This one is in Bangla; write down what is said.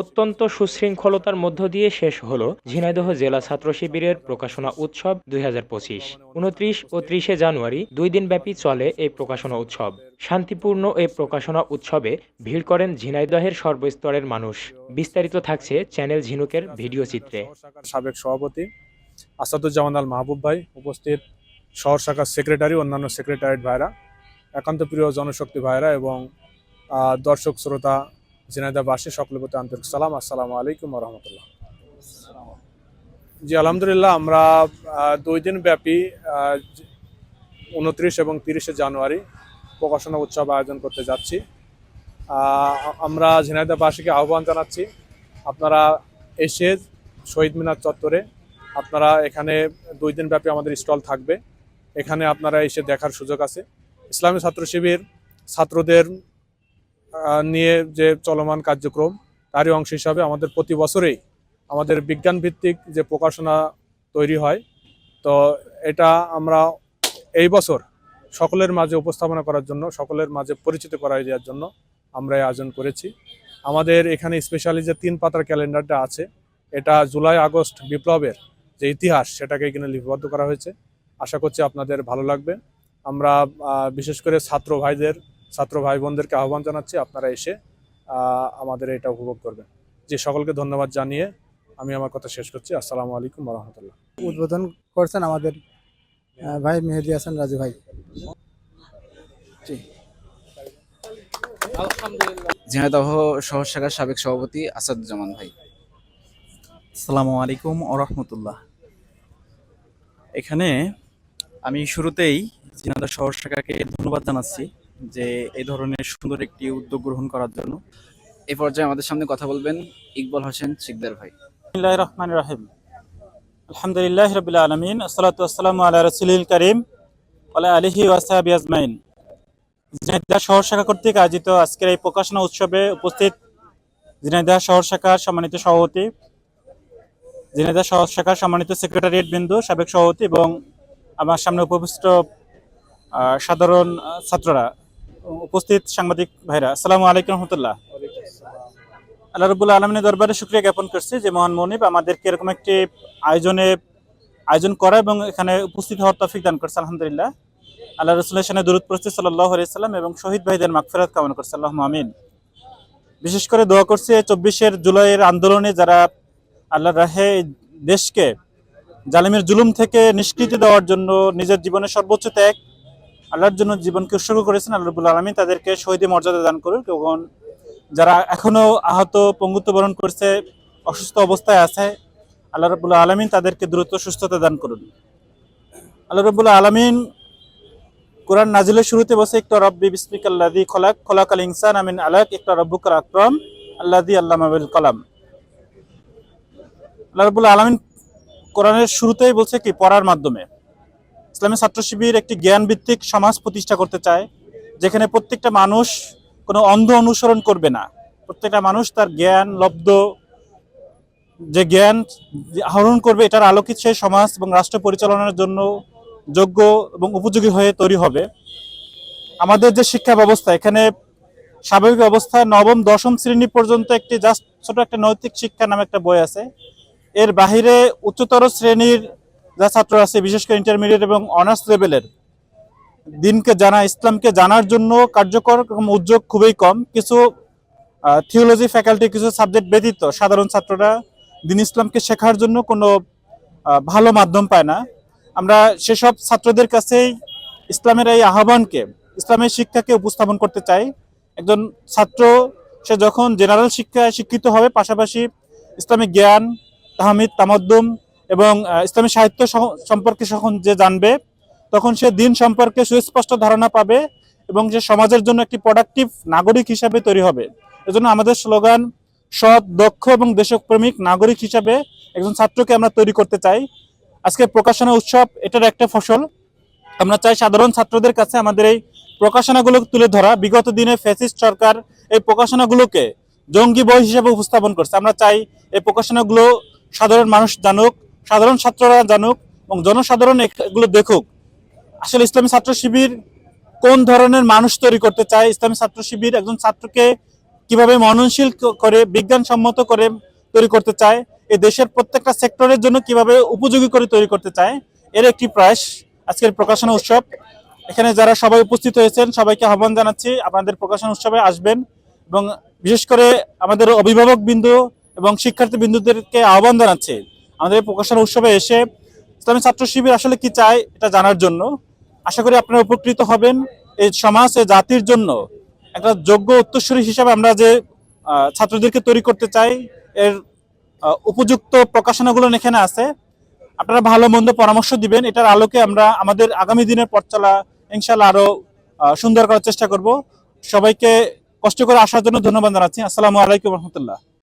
অত্যন্ত সুশৃঙ্খলতার মধ্য দিয়ে শেষ হলো ঝিনাইদহ জেলা ছাত্র শিবিরের প্রকাশনা উৎসব দুই হাজার পঁচিশ। উনত্রিশ ও ত্রিশে জানুয়ারি দুই দিনব্যাপী চলে এই প্রকাশনা উৎসব। শান্তিপূর্ণ এই প্রকাশনা উৎসবে ভিড় করেন ঝিনাইদহের সর্বস্তরের মানুষ। বিস্তারিত থাকছে চ্যানেল ঝিনুকের ভিডিও চিত্রে। সাবেক সভাপতি আসাদুজ্জামান আল মাহবুব ভাই, উপস্থিত শহর শাখার সেক্রেটারি, অন্যান্য সেক্রেটারিয়েট ভাইরা, একান্ত প্রিয় জনশক্তি ভাইরা এবং দর্শক, শ্রোতা ঝিনাইদাবাসী সকলের প্রতি আন্তরিক সালাম, আসসালামু আলাইকুম রহমতুল্লাহ। জি, আলহামদুলিল্লাহ, আমরা দুই দিন ব্যাপী উনত্রিশ এবং তিরিশে জানুয়ারি প্রকাশনা উৎসব আয়োজন করতে যাচ্ছি। আমরা ঝিনাইদাবাসীকে আহ্বান জানাচ্ছি, আপনারা এসে শহীদ মিনার চত্বরে, আপনারা এখানে দুই দিন ব্যাপী আমাদের স্টল থাকবে। এখানে আপনারা এসে দেখার সুযোগ আছে। ইসলামী ছাত্র শিবির ছাত্রদের নিয়ে যে চলমান কার্যক্রম, তারই অংশ হিসাবে আমাদের প্রতি বছরেই আমাদের বিজ্ঞান ভিত্তিক যে প্রকাশনা তৈরি হয়, তো এটা আমরা এই বছর সকলের মাঝে উপস্থাপনা করার জন্য, সকলের মাঝে পরিচিত করাই দেওয়ার জন্য আমরা আয়োজন করেছি। আমাদের এখানে স্পেশালি যে তিন পাতার ক্যালেন্ডারটা আছে, এটা জুলাই, আগস্ট বিপ্লবের যে ইতিহাস, সেটাকে এখানে লিপিবদ্ধ করা হয়েছে। আশা করছি আপনাদের ভালো লাগবে। আমরা বিশেষ করে ছাত্র ভাইদের ছাত্র ভাই বোনদেরকে আহ্বান জানাচ্ছি আপনারা এসে আমাদের এটা উপভোগ করবেন। যে সকলকে ধন্যবাদ জানিয়ে আমি আমার কথা শেষ করছি। আসসালামু আলাইকুম রহমতুল্লাহ উদ্বোধন করছেন আমাদের ভাই মেহেদি হাসান রাজু ভাই। ঝিনাইদহ শহর শাখার সাবেক সভাপতি আসাদুজ্জামান ভাই। আসসালামু আলাইকুম রহমতুল্লাহ এখানে আমি শুরুতেই ঝিনাইদহ শহর শাখাকে ধন্যবাদ জানাচ্ছি। যে এই ধরনের সুন্দর একটি উদ্যোগ গ্রহণ করার জন্য। এই পর্যায়ে আমাদের সামনে কথা বলবেন ইকবাল হোসেন শিকদার ভাই। রহমানির রহিম। আলহামদুলিল্লাহ রবিল আলমিন আসসালামু আলা রসুলিল করিম আলা আলিহি ওয়াসাহাবি আজমাইন। শহর শাখা কর্তৃক আয়োজিত আজকের এই প্রকাশনা উৎসবে উপস্থিত ঝিনাইদহ শহর শাখার সম্মানিত সভাপতি, ঝিনাইদহ শহর শাখার সম্মানিত সেক্রেটারিয়েট বিন্দু, সাবেক সভাপতি এবং আমার সামনে উপবিষ্ট সাধারণ ছাত্ররা। উপস্থিত সাংবাদিক ভাইরা, আসসালামু আলাইকুম রহমতুল্লাহ। আল্লাহ রবুল্লা আলমিনের দরবারে শুক্রিয়া জ্ঞাপন করছি যে মহান মনিব আমাদেরকে এরকম একটি আয়োজনে, আয়োজন করা এবং এখানে উপস্থিত হওয়ার তফিক দান করছে, আলহামদুলিল্লাহ। আল্লাহ রসুলের সামনে দূরত পড়ছে সাল্লাহ সাল্লাম এবং শহীদ ভাইদের মাগফেরাত কামনা করছে আল্লাহ আমিন। বিশেষ করে দোয়া করছে চব্বিশের জুলাইয়ের আন্দোলনে যারা আল্লাহর রাহে দেশকে জালিমের জুলুম থেকে নিষ্কৃতি দেওয়ার জন্য নিজের জীবনের সর্বোচ্চ ত্যাগ আল্লাহর জন্য জীবনকে উৎসর্গ করেছেন, আল্লাহ রবুল্লা আলমিন তাদেরকে শহীদ মর্যাদা দান করুক এবং যারা এখনও আহত পঙ্গুত্ব বরণ করছে, অসুস্থ অবস্থায় আছে, আল্লাহ রবুল্লা আলমিন তাদেরকে দ্রুত সুস্থতা দান করুন। আল্লাহ রবুল্লা আলমিন কোরআন নাজিলের শুরুতে বসে একটা রব্বি বিসমিক আল্লাদি খলাক খলাক আল ইনসান আমিন আলাক একটা রব্বুকার আকরম আল্লাদি আল্লাহ আবিল কালাম। আল্লাহ রবুল্লা আলমিন কোরআনের শুরুতেই বলছে কি, পড়ার মাধ্যমে। ইসলামী ছাত্র শিবির একটি জ্ঞান ভিত্তিক সমাজ প্রতিষ্ঠা করতে চায়, যেখানে প্রত্যেকটা মানুষ কোনো অন্ধ অনুসরণ করবে না। প্রত্যেকটা মানুষ তার জ্ঞান, লব্ধ, যে জ্ঞান আহরণ করবে, এটার আলোকিত সেই সমাজ এবং রাষ্ট্র পরিচালনার জন্য যোগ্য এবং উপযোগী হয়ে তৈরি হবে। আমাদের যে শিক্ষা ব্যবস্থা, এখানে স্বাভাবিক অবস্থায় নবম, দশম শ্রেণি পর্যন্ত একটি জাস্ট ছোট একটা নৈতিক শিক্ষা নামে একটা বই আছে। এর বাহিরে উচ্চতর শ্রেণির যা ছাত্র আছে, বিশেষ করে ইন্টারমিডিয়েট এবং অনার্স লেভেলের দিনকে জানা, ইসলামকে জানার জন্য কার্যকর উদ্যোগ খুবই কম। কিছু থিওলজি ফ্যাকাল্টি কিছু সাবজেক্ট ব্যতীত সাধারণ ছাত্ররা দিন ইসলামকে শেখার জন্য কোনো ভালো মাধ্যম পায় না। আমরা সেসব ছাত্রদের কাছেই ইসলামের এই আহ্বানকে, ইসলামের শিক্ষাকে উপস্থাপন করতে চাই। একজন ছাত্র, সে যখন জেনারেল শিক্ষায় শিক্ষিত হবে, পাশাপাশি ইসলামিক জ্ঞান, তাহমিদ, তামাদ্দুম এবং ইসলামী সাহিত্য সহ- সম্পর্কে যখন যে জানবে, তখন সে দিন সম্পর্কে সুস্পষ্ট ধারণা পাবে এবং সে সমাজের জন্য একটি প্রোডাক্টিভ নাগরিক হিসাবে তৈরি হবে। এজন্য আমাদের স্লোগান, সৎ, দক্ষ এবং দেশপ্রেমিক নাগরিক হিসাবে একজন ছাত্রকে আমরা তৈরি করতে চাই। আজকে প্রকাশনা উৎসব, এটার একটা ফসল। আমরা চাই সাধারণ ছাত্রদের কাছে আমাদের এই প্রকাশনাগুলো তুলে ধরা। বিগত দিনে ফ্যাসিস্ট সরকার এই প্রকাশনাগুলোকে জঙ্গি বই হিসেবে উপস্থাপন করছে। আমরা চাই এই প্রকাশনাগুলো সাধারণ মানুষ জানুক। সাধারণ ছাত্ররা জানুক এবং জনসাধারণ এগুলো দেখুক, আসলে ইসলামী ছাত্র শিবির কোন ধরনের মানুষ তৈরি করতে চায়, ইসলামী ছাত্র শিবির একজন ছাত্রকে কীভাবে মননশীল করে, বিজ্ঞানসম্মত করে তৈরি করতে চায় এই দেশের প্রত্যেকটা সেক্টরের জন্য কীভাবে উপযোগী করে তৈরি করতে চায়, এর একটি প্রয়াস আজকের প্রকাশনা উৎসব। এখানে যারা সবাই উপস্থিত হয়েছেন, সবাইকে আহ্বান জানাচ্ছি, আপনাদের প্রকাশনা উৎসবে আসবেন এবং বিশেষ করে আমাদের অভিভাবক বিন্দু এবং শিক্ষার্থী বিন্দুদেরকে আহ্বান জানাচ্ছি। আমাদের এই প্রকাশনা উৎসবে এসে ইসলামী ছাত্র শিবির আসলে কি চায়, এটা জানার জন্য। আশা করি আপনারা উপকৃত হবেন এই সমাজ, এই জাতির জন্য। একটা যোগ্য উত্তরসূরি হিসাবে আমরা যে ছাত্রদেরকে তৈরি করতে চাই, এর উপযুক্ত প্রকাশনাগুলো এখানে আছে। আপনারা ভালো মন্দ পরামর্শ দিবেন, এটার আলোকে আমরা আমাদের আগামী দিনের পথ চলা ইনশাল্লাহ আরও সুন্দর করার চেষ্টা করব। সবাইকে কষ্ট করে আসার জন্য ধন্যবাদ জানাচ্ছি। আসসালামু আলাইকুম রহমতুল্লাহ।